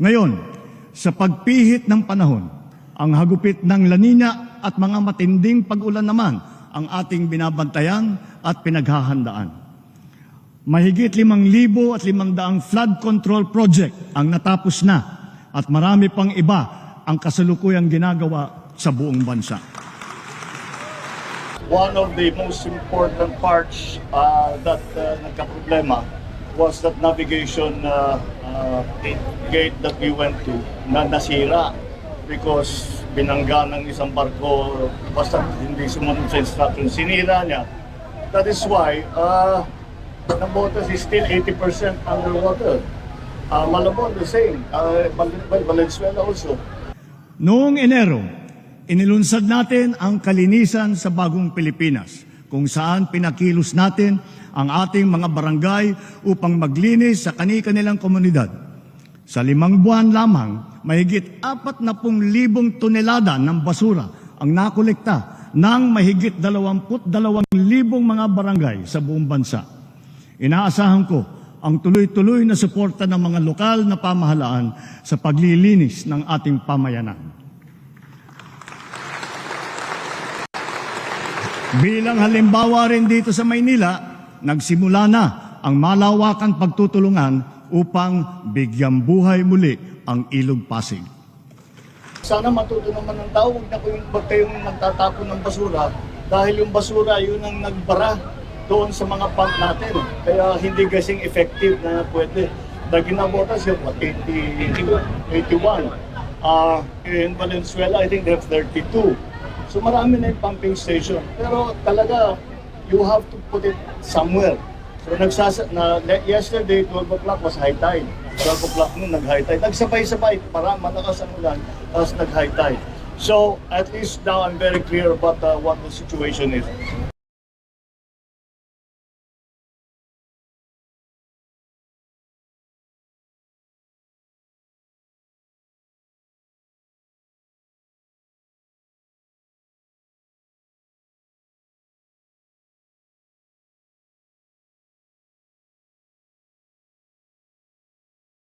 Ngayon, sa pagpihit ng panahon, ang hagupit ng lanina at mga matinding pag-ulan naman ang ating binabantayan at pinaghahandaan. Mahigit limang libo at limang flood control project ang natapos na at marami pang iba ang kasalukuyang ginagawa sa buong bansa. one of the most important parts uh, that uh, nagka-problema was that navigation uh, uh, gate that we went to na nasira because binangga ng isang barko basta hindi sumunod sa instruction. Sinira niya. That is why uh, Nabotas is still 80% underwater. Uh, Malabon, the same. Uh, Val- Val- Valenzuela also. Noong Enero, inilunsad natin ang kalinisan sa bagong Pilipinas, kung saan pinakilos natin ang ating mga barangay upang maglinis sa kani-kanilang komunidad. Sa limang buwan lamang, mahigit apat na pung libong tonelada ng basura ang nakolekta ng mahigit dalawamput dalawang libong mga barangay sa buong bansa. Inaasahan ko ang tuloy-tuloy na suporta ng mga lokal na pamahalaan sa paglilinis ng ating pamayanan. Bilang halimbawa rin dito sa Maynila, nagsimula na ang malawakan pagtutulungan upang bigyang buhay muli ang Ilog Pasig. Sana matuto naman ng tao, huwag na kayong, huwag kayong magtatapon ng basura dahil yung basura yun ang nagbara doon sa mga pump natin. Kaya hindi gasing effective na pwede. Dahil ginabotas yung what, 80, 81. Uh, in Valenzuela, I think they have 32. So marami na yung pumping station. Pero talaga, you have to put it somewhere. So nagsasa na yesterday 12 o'clock was high tide. 12 o'clock noon nag high tide. Nagsabay-sabay para malakas ang ulan tapos nag high tide. So at least now I'm very clear about uh, what the situation is.